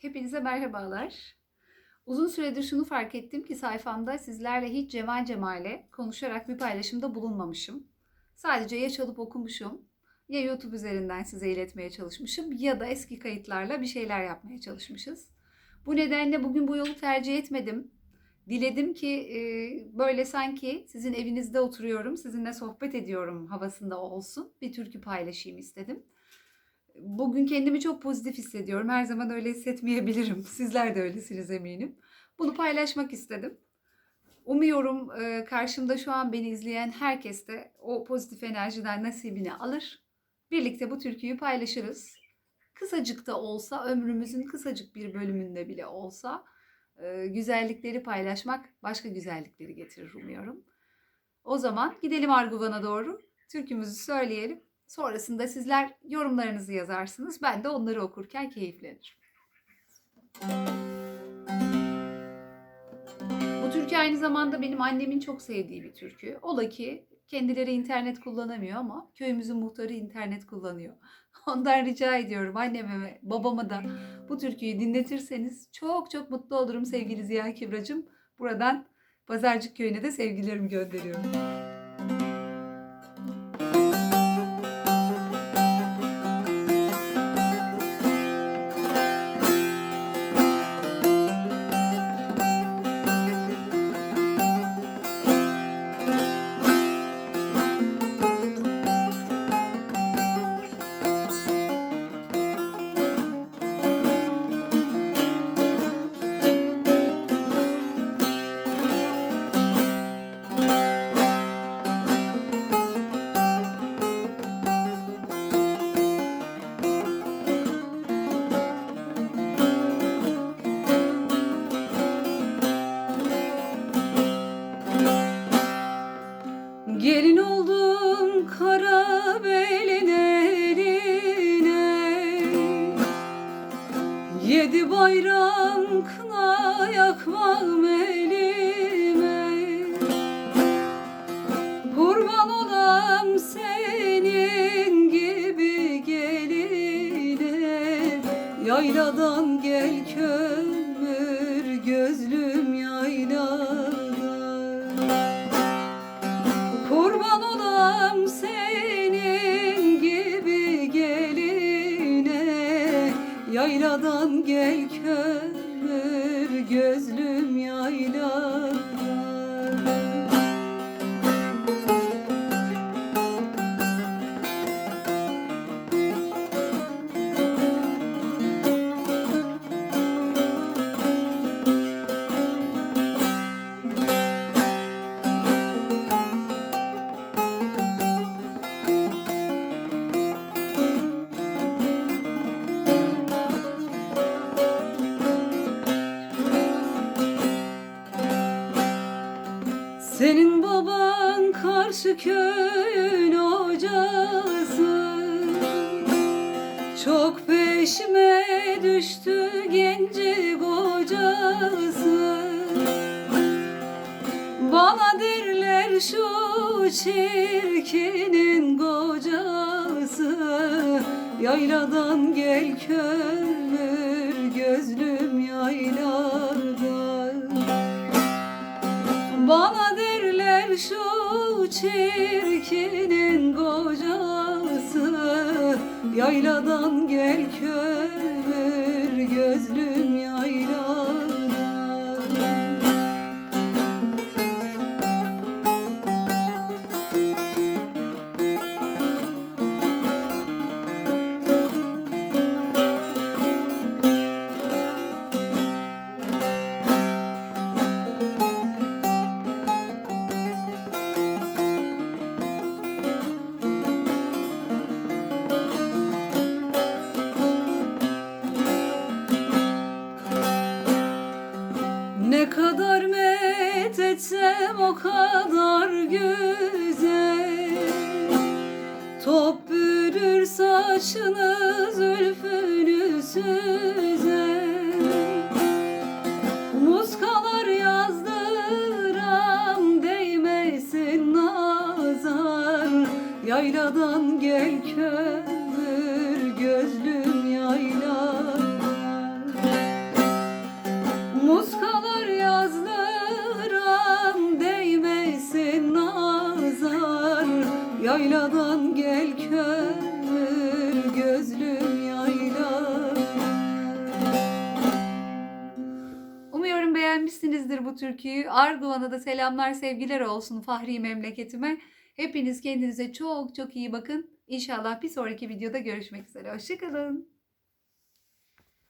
Hepinize merhabalar. Uzun süredir şunu fark ettim ki sayfamda sizlerle hiç cemal cemale konuşarak bir paylaşımda bulunmamışım. Sadece ya çalıp okumuşum, ya YouTube üzerinden size iletmeye çalışmışım ya da eski kayıtlarla bir şeyler yapmaya çalışmışız. Bu nedenle bugün bu yolu tercih etmedim. Diledim ki e, böyle sanki sizin evinizde oturuyorum, sizinle sohbet ediyorum havasında olsun. Bir türkü paylaşayım istedim. Bugün kendimi çok pozitif hissediyorum. Her zaman öyle hissetmeyebilirim. Sizler de öylesiniz eminim. Bunu paylaşmak istedim. Umuyorum e, karşımda şu an beni izleyen herkes de o pozitif enerjiden nasibini alır. Birlikte bu türküyü paylaşırız. Kısacık da olsa, ömrümüzün kısacık bir bölümünde bile olsa e, güzellikleri paylaşmak başka güzellikleri getirir umuyorum. O zaman gidelim Arguvan'a doğru. Türkümüzü söyleyelim. Sonrasında sizler yorumlarınızı yazarsınız. Ben de onları okurken keyiflenirim. Bu türkü aynı zamanda benim annemin çok sevdiği bir türkü. Ola ki kendileri internet kullanamıyor ama köyümüzün muhtarı internet kullanıyor. Ondan rica ediyorum anneme ve babama da bu türküyü dinletirseniz çok çok mutlu olurum sevgili Ziya Kibracığım. Buradan Pazarcık köyüne de sevgilerimi gönderiyorum. Yedi bayram kına yakmam elime. Kurban olam senin gibi geline. Yayladan gel kömür Gel kömür gözlüm yayladan Senin baban karşı köyün hocası. Çok peşime düştü genci kocası Bana derler şu çirkinin kocası. Yayladan gel kömür gözlüm yayladan Yayladan gel kömür gözlüm Top bürür saçını zülfünü süzer Muskalar yazdıram değmesin nazar. Yayladan gel kömür Yayladan gel kör gözlüm yayladan Umuyorum beğenmişsinizdir bu türküyü. Arduan'a da selamlar, sevgiler olsun Fahri memleketime. Hepiniz kendinize çok çok iyi bakın. İnşallah bir sonraki videoda görüşmek üzere. Hoşçakalın.